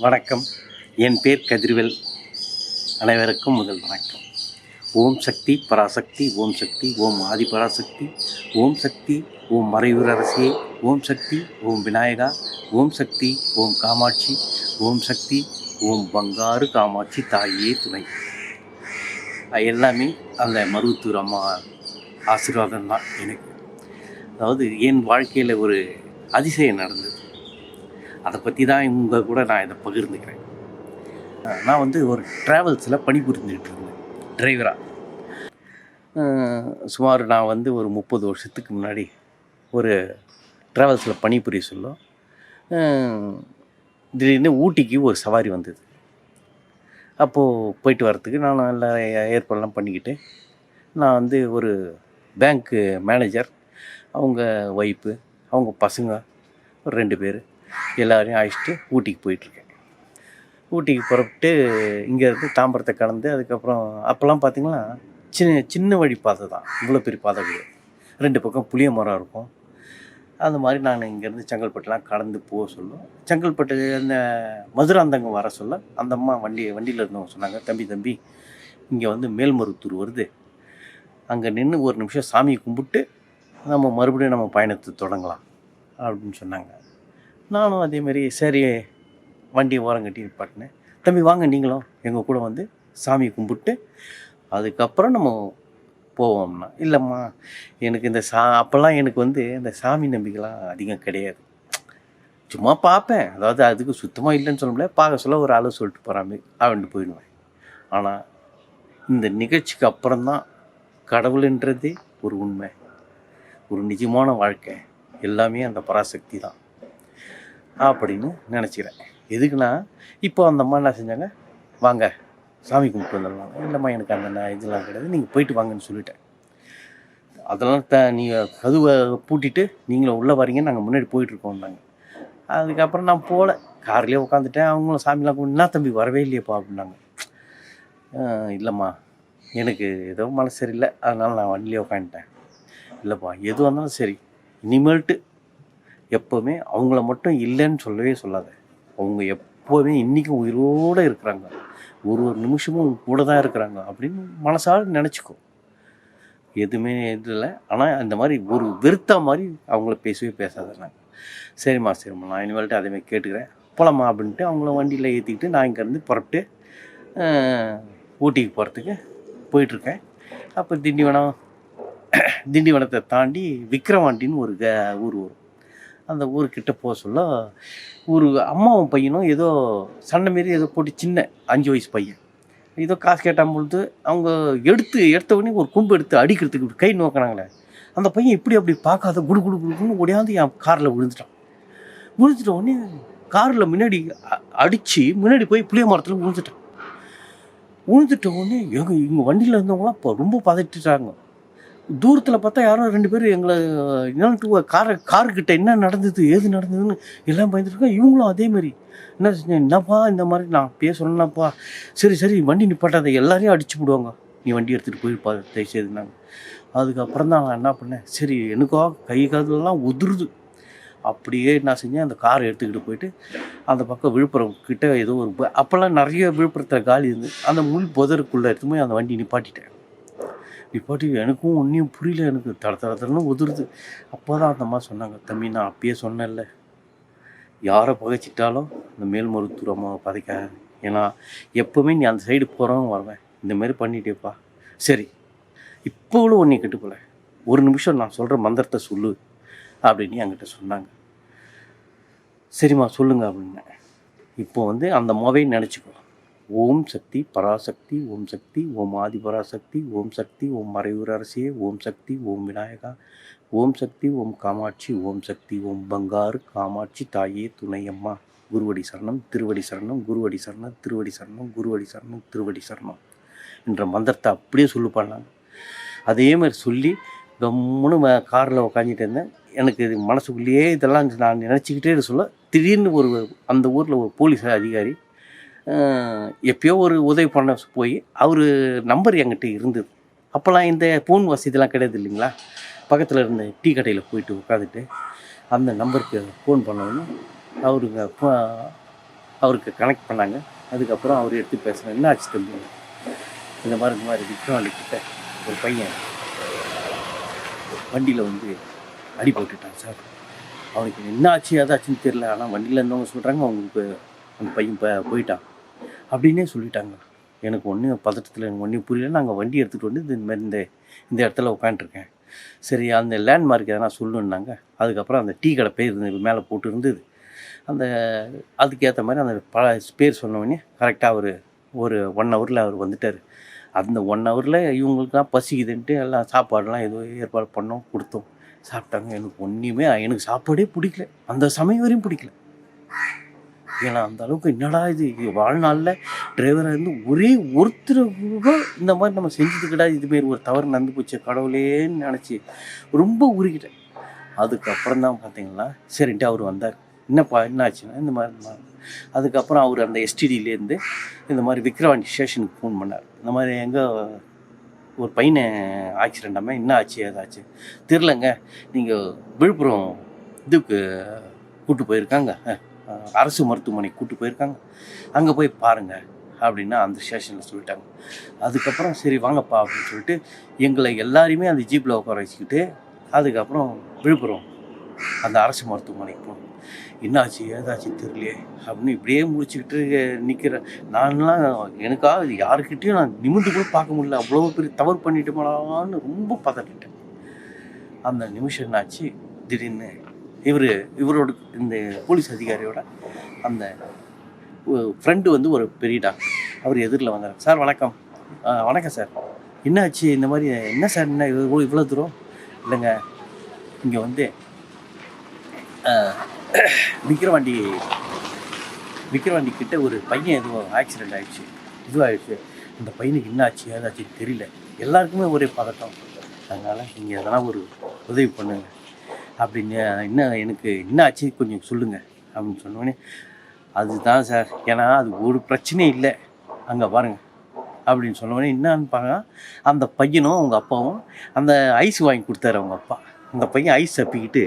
வணக்கம். என் பேர் கதிர்வேல். அனைவருக்கும் முதல் வணக்கம். ஓம் சக்தி பராசக்தி ஓம் சக்தி ஓம் ஆதி பராசக்தி ஓம் சக்தி ஓம் மறையூர் அரசியே ஓம் சக்தி ஓம் விநாயகா ஓம் சக்தி ஓம் காமாட்சி ஓம் சக்தி ஓம் பங்காரு காமாட்சி தாயே துணை. அது எல்லாமே அந்த மருவத்தூர் அம்மா ஆசீர்வாதம் தான் எனக்கு. அதாவது என் வாழ்க்கையில் ஒரு அதிசயம் நடந்தது. அதை பற்றி தான் இவங்க கூட நான் இதை பகிர்ந்துக்கிறேன். நான் வந்து ஒரு ட்ராவல்ஸில் பணிபுரிஞ்சுக்கிட்டு இருந்தேன் டிரைவராக சுமார் நான் வந்து ஒரு முப்பது வருஷத்துக்கு முன்னாடி ஒரு ட்ராவல்ஸில் பணிபுரிய சொல்லும் திடீர்னு ஊட்டிக்கு ஒரு சவாரி வந்தது. அப்போது போயிட்டு வரத்துக்கு நான் நல்லா ஏற்பாடெல்லாம் பண்ணிக்கிட்டு நான் வந்து ஒரு பேங்க்கு மேனேஜர் அவங்க ஒய்ஃபு அவங்க பசங்க ஒரு ரெண்டு பேர். எல்லாரையும் அழைச்சிட்டு ஊட்டிக்கு போயிட்டுருக்கேன். ஊட்டிக்கு புறப்பட்டு இங்கேருந்து தாம்பரத்தை கலந்து அதுக்கப்புறம் அப்போல்லாம் பார்த்தீங்கன்னா சின்ன சின்ன வழி பாதை தான். இவ்வளோ பெரிய பாதை கிடையாது. ரெண்டு பக்கம் புளிய மரம் இருக்கும். அந்த மாதிரி நான் இங்கேருந்து செங்கல்பட்டுலாம் கடந்து போக சொல்லும் செங்கல்பட்டு அந்த மதுராந்தகம் வர சொல்ல அந்த அம்மா வண்டி வண்டியில் இருந்தவங்க சொன்னாங்க தம்பி தம்பி இங்கே வந்து மேல்மருவத்தூர் வருது. அங்கே நின்று ஒரு நிமிஷம் சாமியை கும்பிட்டு நம்ம மறுபடியும் நம்ம பயணத்தை தொடங்கலாம். அப்படின்னு சொன்னாங்க. நானும் அதேமாரி சரி வண்டி ஓரம் கட்டி நிப்பாட்டினேன். தம்பி வாங்க நீங்களும் எங்கள் கூட வந்து சாமி கும்பிட்டு அதுக்கப்புறம் நம்ம போவோம்னா. இல்லைம்மா எனக்கு இந்த சா அப்போல்லாம் எனக்கு வந்து இந்த சாமி நம்பிக்கைலாம் அதிகம் கிடையாது. சும்மா பார்ப்பேன். அதாவது அதுக்கு சுத்தமாக இல்லைன்னு சொல்ல முடியாது. பார்க்க சொல்ல ஒரு ஆளு சொல்லிட்டு போகிறாமே அப்படின்ட்டு போயிடுவேன். ஆனால் இந்த நிகழ்ச்சிக்கு அப்புறம்தான் கடவுளுன்றதே ஒரு உண்மை. ஒரு நிஜமான வாழ்க்கை. எல்லாமே அந்த பராசக்தி தான். அப்படின்னு நினச்சிக்கிறேன். எதுக்குன்னா இப்போ அந்த அம்மா என்ன செஞ்சாங்க? வாங்க சாமி கும்பிட்டு வந்துடலாம். இல்லைம்மா எனக்கு அந்த இதெல்லாம் கிடையாது. நீங்கள் போயிட்டு வாங்கன்னு சொல்லிட்டேன். அதெல்லாம் த நீங்கள் கதுவை பூட்டிட்டு நீங்களும் உள்ளே வரீங்க நாங்கள் முன்னாடி போயிட்டுருக்கோம்னாங்க அதுக்கப்புறம் நான் போகல கார்லேயே உட்காந்துட்டேன் அவங்களும் சாமிலாம் கும்பிட்டு என்ன தம்பி வரவே இல்லையப்பா அப்படின்னாங்க. இல்லைம்மா. எனக்கு ஏதோ மனசு சரியில்லை. அதனால் நான் வண்டியிலே உட்காந்துட்டேன் இல்லைப்பா எது வந்தாலும் சரி. இனிமேல்ட்டு எப்போவுமே அவங்கள மட்டும் இல்லைன்னு சொல்லவே சொல்லாத. அவங்க எப்போவுமே இன்றைக்கும் உயிரோடு இருக்கிறாங்க. ஒரு ஒரு நிமிஷமும் கூட தான் இருக்கிறாங்க அப்படின்னு மனசால் நினச்சிக்கோ. எதுவுமே இல்லை ஆனால் அந்த மாதிரி ஒரு வெறுத்தா மாதிரி அவங்கள பேசவே பேசாதேன்னாங்க சரிம்மா சரிம்மா நான் இனிமேல்ட்டு அதேமாதிரி கேட்டுக்கிறேன். போலாம்மா அப்படின்ட்டு அவங்கள வண்டியில் ஏற்றிக்கிட்டு நான் இங்கேருந்து புறப்பட்டு ஊட்டிக்கு போகிறதுக்கு போயிட்டுருக்கேன். அப்போ திண்டிவனம் திண்டிவனத்தை தாண்டி விக்ரவாண்டின்னு ஒரு க ஊர் வரும். அந்த ஊருக்கிட்ட போக சொல்ல ஒரு அம்மாவும் பையனும் ஏதோ சண்டை மாரி ஏதோ போட்டு சின்ன அஞ்சு வயசு பையன். ஏதோ காசு கேட்டான் பொழுது அவங்க எடுத்து எடுத்த உடனே ஒரு கும்பு எடுத்து அடிக்கிறதுக்கு இப்படி கை நோக்கினாங்களே அந்த பையன் இப்படி அப்படி பார்க்காத குடு குடு குடுக்குன்னு ஒடையாந்து என் காரில் விழுந்துட்டான். விழுந்துட்ட உடனே காரில் முன்னாடி அடித்து அடிச்சு முன்னாடி போய் புளிய மரத்தில் விழுந்துட்டான். விழுந்துட்ட உடனே எங்கள் இங்கே வண்டியில் இருந்தவங்களாம் இப்போ ரொம்ப பதட்டாங்க தூரத்தில் பார்த்தா யாரோ ரெண்டு பேரும் எங்களை என்னட்டு காரை காருக்கிட்ட என்ன நடந்தது ஏது நடந்ததுன்னு எல்லாம் பயந்துருக்கோம் இவங்களும் அதே மாதிரி. என்ன செஞ்சேன் என்னப்பா இந்த மாதிரி நான் பேச சொல்லலாம்ப்பா சரி சரி வண்டி நிப்பாட்டாத எல்லாரையும் அடிச்சு விடுவாங்க நீ வண்டி எடுத்துகிட்டு போயிருப்பா தயவுசெய்துனாங்க அதுக்கப்புறம் தான் நான் என்ன பண்ணேன்? சரி எனக்கோ கை காதுலலாம் உதிருது. அப்படியே என்ன செஞ்சேன் அந்த காரை எடுத்துக்கிட்டு போயிட்டு அந்த பக்கம் விழுப்புரம் கிட்ட ஏதோ ஒரு அப்போல்லாம் நிறைய விழுப்புரத்தில் காலி இருந்து அந்த முள் புதருக்குள்ளே எடுத்து போய் அந்த வண்டி நிப்பாட்டிட்டேன். நீ பாட்டி எனக்கும் ஒன்றையும் புரியல எனக்கு தட தட தடன்னு உதிருது. அப்போ தான் அந்த அம்மா சொன்னாங்க தம்பி நான் அப்பயே சொன்னேன்ல. யாரை பகைச்சிட்டாலும் இந்த மேல்மருத்தூர் அம்மாவை பதைக்க ஏன்னா எப்போவுமே நீ அந்த சைடு போகிறவங்க வருவேன். இந்தமாரி பண்ணிட்டேப்பா. சரி இப்போ கூட ஒன்றையும் கெட்டுக்கல ஒரு நிமிஷம் நான் சொல்கிற மந்திரத்தை சொல்லு அப்படின்னு என்கிட்ட சொன்னாங்க. சரிம்மா சொல்லுங்க அப்படின்னேன். இப்போ வந்து அந்த மொவை நினச்சிக்கோ. ஓம் சக்தி பராசக்தி ஓம் சக்தி ஓம் ஆதி பராசக்தி ஓம் சக்தி ஓம் மறையூர் அரசியே ஓம் சக்தி ஓம் விநாயகா ஓம் சக்தி ஓம் காமாட்சி ஓம் சக்தி ஓம் பங்காரு காமாட்சி தாயே துணையம்மா குருவடி சரணம் திருவடி சரணம் குருவடி சரணம் திருவடி சரணம் குருவடி சரணம் திருவடி சரணம் என்ற மந்திரத்தை அப்படியே சொல்லுப்பாங்க அதே மாதிரி சொல்லி கம்முன்னு காரில் உக்காஞ்சிட்டு இருந்தேன். எனக்கு இது மனசுக்குள்ளேயே இதெல்லாம் நான் நினச்சிக்கிட்டே சொல்ல திடீர்னு ஒரு அந்த ஊரில் ஒரு போலீஸ் அதிகாரி எப்பயோ ஒரு உதவி பண்ண போய் அவர் நம்பர் என்கிட்ட இருந்தது. அப்போல்லாம் இந்த ஃபோன் வசதிலாம் கிடையாது இல்லைங்களா? பக்கத்தில் இருந்த டீ கடையில் போயிட்டு உட்காந்துட்டு அந்த நம்பருக்கு ஃபோன் பண்ணோன்னு அவருங்க அவருக்கு கனெக்ட் பண்ணாங்க. அதுக்கப்புறம் அவர் எடுத்து பேசுகிறேன் என்ன ஆச்சு தம்பி? இந்த மாதிரி இந்த மாதிரி விக்ரவாண்டி கிட்ட ஒரு பையன் வண்டியில் வந்து அடி போட்டுட்டான் சார். அவனுக்கு என்ன ஆச்சு ஏதாச்சுன்னு தெரில ஆனால் வண்டியில் இருந்தவங்க சொல்கிறாங்க அவங்களுக்கு அந்த பையன் இப்போ போயிட்டான். அப்படின்னே சொல்லிட்டாங்க. எனக்கு ஒன்றும் பதட்டத்தில் எனக்கு ஒன்றும் புரியல. நாங்கள் வண்டி எடுத்துகிட்டு வந்து இந்த மாதிரி இந்த இந்த இடத்துல உட்காந்துருக்கேன் சரி அந்த லேண்ட்மார்க் எதனா சொல்லுன்னாங்க அதுக்கப்புறம் அந்த டீ கடை பேர் இருந்தது மேலே போட்டு இருந்தது. அந்த அதுக்கேற்ற மாதிரி அந்த பல பேர் சொன்னவொடனே கரெக்டாக அவர் ஒரு ஒன் ஹவரில் அவர் வந்துட்டார். அந்த ஒன் ஹவரில் இவங்களுக்குலாம் பசிக்குதுன்ட்டு எல்லாம் சாப்பாடுலாம் ஏதோ ஏற்பாடு பண்ணோம் கொடுத்தோம். சாப்பிட்டாங்க. எனக்கு ஒன்றுமே எனக்கு சாப்பாடே பிடிக்கல. அந்த சமயம் வரையும் பிடிக்கல. ஏன்னா அந்த அளவுக்கு என்னடா இது? வாழ்நாளில் டிரைவராக இருந்து ஒரே ஒருத்தர் கூட இந்த மாதிரி நம்ம செஞ்சதுக்கடா இதுமாரி ஒரு தவறு நடந்து போச்சு கடவுளேன்னு நினச்சி ரொம்ப உருகிட்டேன். அதுக்கப்புறம் தான் பார்த்தீங்களா? சரின்ட்டு அவர் வந்தார். என்னப்பா என்ன ஆச்சுன்னா இந்த மாதிரி. அதுக்கப்புறம் அவர் அந்த எஸ்டிடியிலேருந்து இந்த மாதிரி விக்ரவாண்டி ஸ்டேஷனுக்கு ஃபோன் பண்ணார். இந்த மாதிரி எங்கே ஒரு பையனை ஆக்சிடெண்டாமே என்ன ஆச்சு ஏதாச்சு? தெரிலங்க நீங்கள் விழுப்புரம் இதுக்கு கூப்பிட்டு போயிருக்காங்க. அரசு மருத்துவமனைக்கு கூட்டு போயிருக்காங்க. அங்கே போய் பாருங்கள் அப்படின்னு அந்த ஸ்டேஷனில் சொல்லிட்டாங்க. அதுக்கப்புறம் சரி வாங்கப்பா அப்படின்னு சொல்லிட்டு எங்களை எல்லாரையுமே அந்த ஜீப்பில் உட்கார வச்சுக்கிட்டு அதுக்கப்புறம் விழுப்புரம் அந்த அரசு மருத்துவமனைக்கு போகணும் என்னாச்சு ஏதாச்சு தெரியலையே அப்படின்னு இப்படியே முடிச்சுக்கிட்டு நிற்கிறேன் நான்லாம் எனக்காக இது யாருக்கிட்டேயும் நான் நிமிர்ந்து கூட பார்க்க முடியல. அவ்வளோ பெரிய தவறு பண்ணிட்டோமான்னு ரொம்ப பதட்டேன் அந்த நிமிஷம் என்னாச்சு? திடீர்னு இவர் இவரோட இந்த போலீஸ் அதிகாரியோட அந்த ஃப்ரெண்டு வந்து ஒரு பெரிய டாக்டர் அவர் எதிரில் வந்தார். சார் வணக்கம். வணக்கம் சார். என்னாச்சு? இந்த மாதிரி என்ன சார் என்ன இவ்வளோ இவ்வளோ தூரம்? இல்லைங்க. இங்கே வந்து விக்ரவாண்டி விக்கிரவாண்டி விக்கிரவாண்டி கிட்ட ஒரு பையன் எதுவும் ஆக்சிடெண்ட் ஆகிடுச்சு இதுவாகிடுச்சு இந்த பையனுக்கு என்ன ஆச்சு ஏதாச்சு தெரியல. எல்லாருக்குமே ஒரே பதட்டம். அதனால் நீங்கள் எதனா ஒரு உதவி பண்ணுங்கள் அப்படின்னு என்ன எனக்கு என்ன ஆச்சு? கொஞ்சம் சொல்லுங்கள் அப்படின்னு சொன்னோடனே அதுதான் சார் ஏன்னா அது ஒரு பிரச்சனையும் இல்லை. அங்கே பாருங்கள் அப்படின்னு சொன்னோடனே என்னன்னு பாருங்க அந்த பையனும் அவங்க அப்பாவும் அந்த ஐஸ் வாங்கி கொடுத்தாரு அவங்க அப்பா. அந்த பையன் ஐஸ் தப்பிக்கிட்டு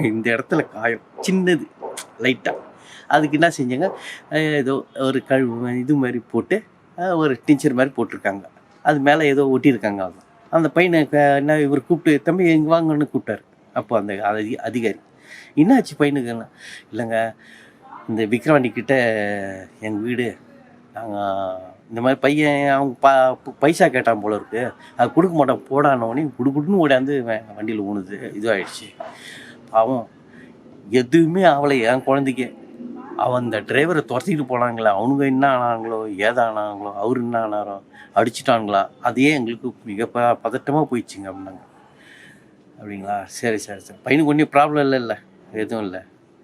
இந்த இடத்துல காயம் சின்னது லைட்டாக அதுக்கு என்ன செஞ்சாங்க ஏதோ ஒரு கழுவு இது மாதிரி போட்டு ஒரு டீச்சர் மாதிரி போட்டிருக்காங்க. அது மேலே ஏதோ ஒட்டியிருக்காங்க அவங்க. அந்த பையனை க- என்ன இவர் கூப்பிட்டு தம்பி எங்கே வாங்கன்னு கூப்பிட்டாரு. அப்போ அந்த அதி அதிகாரி. என்னாச்சு பையனுக்குன்னா இல்லைங்க இந்த விக்ரவாண்டி கிட்ட எங்கள் வீடு நாங்கள் இந்த மாதிரி பையன் அவங்க பா பைசா கேட்டான் போல இருக்கு. அது கொடுக்க மாட்டான் போடானோடனே குடுக்குடுன்னு ஓடாந்து வண்டியில் ஊனுது. இதுவாகிடுச்சு பாவம் எதுவுமே அவளை என் குழந்தைக்கு. அவன் அந்த டிரைவரை துரத்திட்டு போனாங்களே அவனுங்க என்ன ஆனாங்களோ ஏதானாங்களோ அவர் என்ன ஆனாரோ அடிச்சிட்டாங்களா அதையே எங்களுக்கு மிக ப பதட்டமாக போயிடுச்சுங்க அப்படின்னாங்க. அப்படிங்களா? சரி சரி சரி. பையனுக்கு ஒன்றும் ப்ராப்ளம் இல்லைல்ல எதுவும் இல்லை.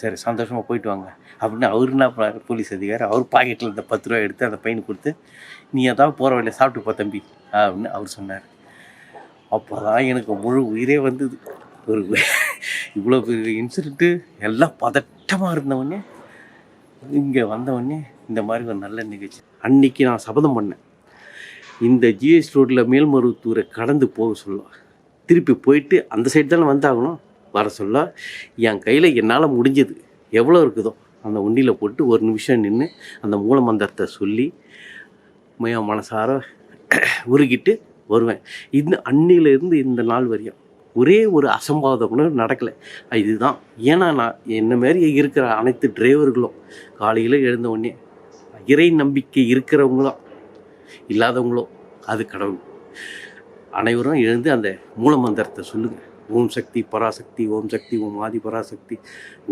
சரி சந்தோஷமாக போயிட்டு வாங்க. அப்படின்னு அவர் என்ன பண்ணார் போலீஸ் அதிகாரி அவர் பாக்கெட்டில் இந்த பத்து ரூபா எடுத்து அந்த பையனுக்கு கொடுத்து நீ ஏதாவது போகிற வழியில் சாப்பிட்டு போ தம்பி. அப்படின்னு அவர் சொன்னார். அப்போ தான் எனக்கு முழு உயிரே வந்தது. ஒரு இவ்வளோ பெரிய இன்சிடென்ட்டு எல்லாம் பதட்டமாக இருந்தவொடனே இங்கே வந்தவொடனே இந்த மாதிரி ஒரு நல்ல நிகழ்ச்சி. அன்னைக்கு நான் சபதம் பண்ணேன். இந்த ஜிஎஸ் ரோட்டில் மேல்மருவத்தூரை கடந்து போக சொல்லுவேன் திருப்பி போயிட்டு அந்த சைடு தானே வந்தாகணும்? வர சொல்ல என் கையில் என்னால் முடிஞ்சது. எவ்வளோ இருக்குதோ அந்த உண்டியில் போட்டு ஒரு நிமிஷம் நின்று அந்த மூல மந்திரத்தை சொல்லி மைய மனசார உருகிட்டு வருவேன். இந்த அன்னியிலேருந்து இந்த நாள் வரையும் ஒரே ஒரு அசம்பாவிதம் கூட நடக்கலை. இதுதான். ஏன்னா நான் என்ன மாதிரி இருக்கிற அனைத்து டிரைவர்களும் காலையில் எழுந்த உடனே இறை நம்பிக்கை இருக்கிறவங்களும் இல்லாதவங்களோ அது கடவுள். அனைவரும் எழுந்து அந்த மூல மந்திரத்தை சொல்லுங்கள் ஓம் சக்தி பராசக்தி ஓம் சக்தி ஓம் ஆதி பராசக்தி.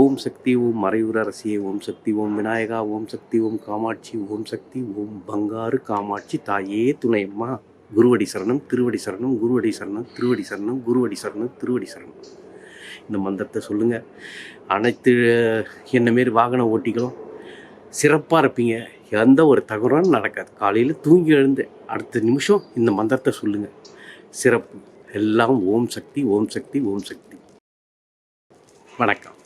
ஓம் சக்தி ஓம் மறைவுர அரசியே ஓம் சக்தி ஓம் விநாயகா ஓம் சக்தி ஓம் காமாட்சி ஓம் சக்தி ஓம் பங்காரு காமாட்சி தாயே துணையம்மா. குருவடி சரணம் திருவடி சரணம் குருவடி சரணம் திருவடி சரணம் குருவடி சரணம் திருவடி சரணம். இந்த மந்திரத்தை சொல்லுங்கள் அனைத்து என்ன மாரி வாகன ஓட்டிகளும் சிறப்பாக இருப்பீங்க. எந்த ஒரு தகவலும் நடக்காது. காலையில் தூங்கி எழுந்து அடுத்த நிமிஷம் இந்த மந்திரத்தை சொல்லுங்கள் சிறப்பு. எல்லாம் ஓம் சக்தி ஓம் சக்தி ஓம் சக்தி. வணக்கம்.